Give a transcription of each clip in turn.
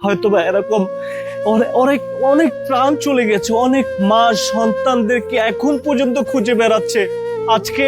হয়তো বা এরকম অনেক অনেক প্রাণ চলে গেছে, অনেক মা সন্তানদেরকে এখন পর্যন্ত খুঁজে বেড়াচ্ছে। আজকে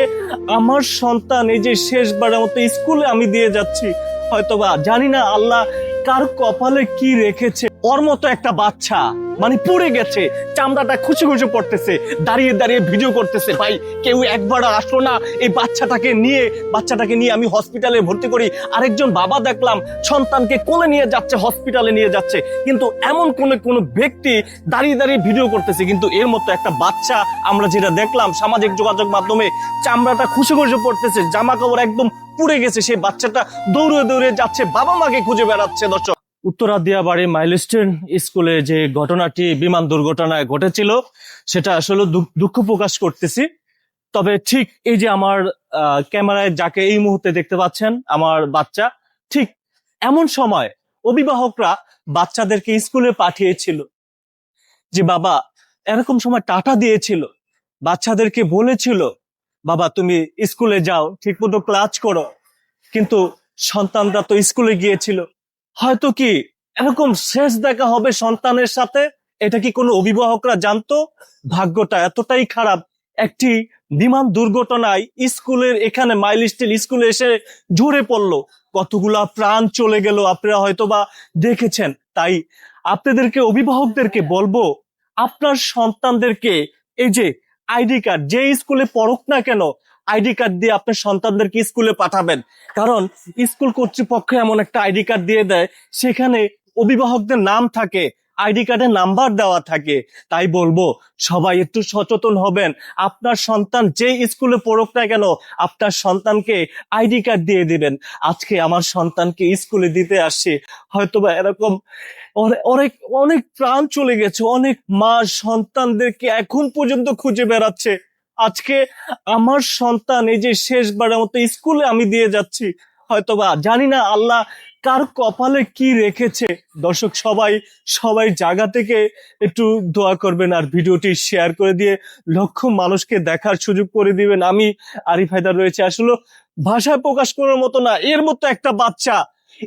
আমার সন্তান এই যে শেষবারের মতো স্কুলে আমি দিয়ে যাচ্ছি, হয়তোবা জানি না আল্লাহ কার কপালে কি রেখেছে ওর মতো একটা বাচ্চা মানে পুড়ে গেছে, চামড়াটা খুশি খুশি পড়তেছে, দাঁড়িয়ে দাঁড়িয়ে ভিডিও করতেছে, ভাই, কেউ একবার আসলো না, এই বাচ্চাটাকে নিয়ে বাচ্চাটাকে নিয়ে আমি হসপিটালে ভর্তি করি। আরেকজন বাবা দেখলাম, সন্তানকে কোলে নিয়ে যাচ্ছে হসপিটালে নিয়ে যাচ্ছে। কিন্তু এমন কোনো কোনো ব্যক্তি দাঁড়িয়ে দাঁড়িয়ে ভিডিও করতেছে, কিন্তু এর মতো একটা বাচ্চা আমরা যেটা দেখলাম, সামাজিক যোগাযোগ মাধ্যমে চামড়াটা খুশি খুশি পড়তেছে জামা কাপড় একদম পুড়ে গেছে, সেই বাচ্চাটা দৌড়ে দৌড়ে যাচ্ছে বাবা মাকে খুঁজে বেড়াচ্ছে, দর্শক। উত্তরা দিয়াবাড়ি মাইলস্টোন স্কুলে যে ঘটনাটি, বিমান দুর্ঘটনায় ঘটেছিল, সেটা আসলে দুঃখ প্রকাশ করতেছি। তবে ঠিক এই যে আমার ক্যামেরায় যাকে এই মুহূর্তে দেখতে পাচ্ছেন, আমার বাচ্চা, ঠিক এমন সময় অভিভাবকরা বাচ্চাদেরকে স্কুলে পাঠিয়েছিল যে, বাবা, এরকম সময় টাটা দিয়েছিল, বাচ্চাদেরকে বলেছিল, বাবা, তুমি স্কুলে যাও ঠিক মতো ক্লাস করো কিন্তু সন্তানরা তো স্কুলে গিয়েছিল। হয়তো কি এরকম শেষ দেখা হবে সন্তানের সাথে? এটা কি কোনো অভিভাবকরা জানতো? ভাগ্যটা এতটাই খারাপ। একটি বিমান দুর্ঘটনায় স্কুলের এখানে মাইল স্টিল স্কুলে এসে ঝরে পড়ল। কতগুলা প্রাণ চলে গেল, আপনারা হয়তো বা দেখেছেন। তাই আপনাদেরকে, অভিভাবকদেরকে বলব, আপনার সন্তানদেরকে এই যে আইডি কার্ড যে স্কুলে পড়ুক না কেন আইডি কার্ড দিয়ে আপনার সন্তানদেরকে স্কুলে পাঠাবেন। কারণ স্কুল কর্তৃপক্ষ এমন একটা আইডি কার্ড দিয়ে দেয়, সেখানে অভিভাবকদের নাম থাকে, আইডি কার্ডে নাম্বার দেওয়া থাকে। তাই বলব, সবাই একটু সচেতন হবেন। আপনার সন্তান যে স্কুলে পড়ুক না কেন, আপনার সন্তানকে আইডি কার্ড দিয়ে দিবেন। আজকে আমার সন্তানকে স্কুলে দিতে আসছি। হয়তোবা এরকম অনে- অনেক অনেক প্রাণ চলে গেছে, অনেক মা সন্তানদেরকে এখন পর্যন্ত খুঁজে বেড়াচ্ছে। আজকে আমার সন্তান এই যে শেষবারের মতো স্কুলে আমি দিয়ে যাচ্ছি, হয়তোবা জানি না আল্লাহ কার কপালে কি রেখেছে। দর্শক, সবাই সবাই জায়গা থেকে একটু দোয়া করবেন আর ভিডিওটি শেয়ার করে দিয়ে লক্ষ মানুষকে দেখার সুযোগ করে দিবেন। আমি আরিফ হায়দার রয়েছে। আসলে ভাষায় প্রকাশ করার মতো না, এর মতো একটা বাচ্চা,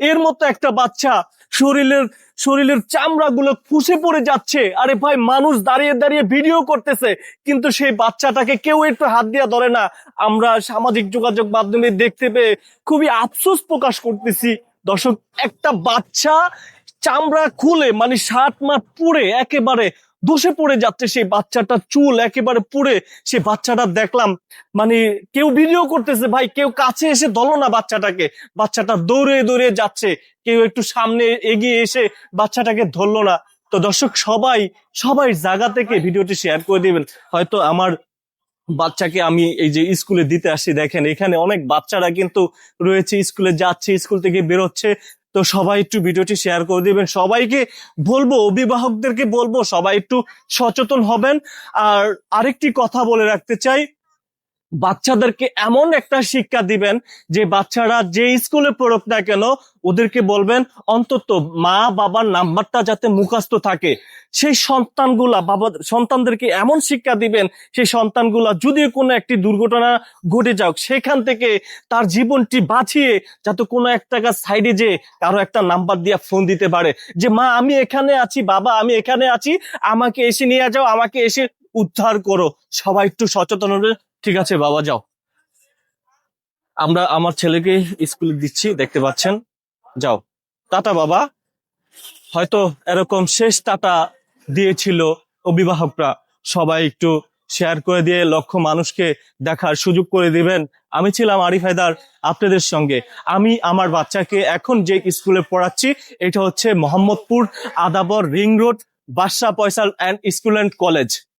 এর মতো একটা বাচ্চা শরীরের শরীরের চামড়াগুলো ফুসে পড়ে যাচ্ছে। আরে ভাই, মানুষ দাঁড়িয়ে দাঁড়িয়ে ভিডিও করতেছে, কিন্তু সেই বাচ্চাটাকে কেউ একটু হাত দিয়া ধরে না। আমরা সামাজিক যোগাযোগ মাধ্যমে দেখতে পেয়ে খুবই আফসোস প্রকাশ করতেছি। দর্শক, একটা বাচ্চা চামড়া খুলে মানে সাত মাস পুড়ে, একেবারে ধসে পড়ে যাচ্ছে সেই বাচ্চাটা চুল, একেবারে পুড়ে সে বাচ্চাটা দেখলাম। মানে কেউ ভিডিও করতেছে, ভাই, কেউ কাছে এসে ধরলো না বাচ্চাটাকে। বাচ্চাটা দৌড়ে দৌড়ে যাচ্ছে। কেউ একটু সামনে এগিয়ে এসে বাচ্চাটাকে ধরলো না। তো দর্শক, সবাই সবাই জায়গা থেকে ভিডিওটি শেয়ার করে দিবেন। হয়তো আমার বাচ্চাকে আমি এই যে স্কুলে দিতে আসি, দেখেন এখানে অনেক বাচ্চারা কিন্তু রয়েছে, স্কুলে যাচ্ছে, স্কুল থেকে বেরোচ্ছে। তো সবাই একটু ভিডিওটি শেয়ার করে দিবেন। সবাইকে বলব, অভিভাবকদেরকে বলব, সবাই একটু সচেতন হবেন। আর আরেকটি কথা বলে রাখতে চাই বাচ্চাদেরকে এমন একটা শিক্ষা দিবেন যে বাচ্চারা যে স্কুলে পড়ুক না কেন, ওদেরকে বলবেন, অন্তত মা বাবার নাম্বারটা যাতে মুখস্থ থাকে। সেই সন্তানগুলা, বাবা, সন্তানদেরকে এমন শিক্ষা দিবেন, সেই সন্তানগুলা যদি কোনো একটি দুর্ঘটনা ঘটে যাক, সেখান থেকে তার জীবনটি বাঁচিয়ে যাতে কোনো একটা সাইডে যে কারও একটা নাম্বার দিয়ে ফোন দিতে পারে যে, মা, আমি এখানে আছি, বাবা, আমি এখানে আছি, আমাকে এসে নিয়ে যাও, আমাকে এসে উদ্ধার করো। সবাই একটু সচেতন ঠিক আছে, বাবা, যাও। আমরা আমার ছেলেকে স্কুলে দিচ্ছি, দেখতে পাচ্ছেন? যাও। টাটা, বাবা। হয়তো এরকম শেষ টাটা দিয়েছিল অভিভাবকরা। সবাই একটু শেয়ার করে দিয়ে লক্ষ মানুষকে দেখার সুযোগ করে দিবেন। আমি ছিলাম আরিফ হায়দার, আপনাদের সঙ্গে। আমি আমার বাচ্চাকে এখন যে স্কুলে পড়াচ্ছি, এটা হচ্ছে Mohammadpur Adabor ring road, Badshah Faisal and school and college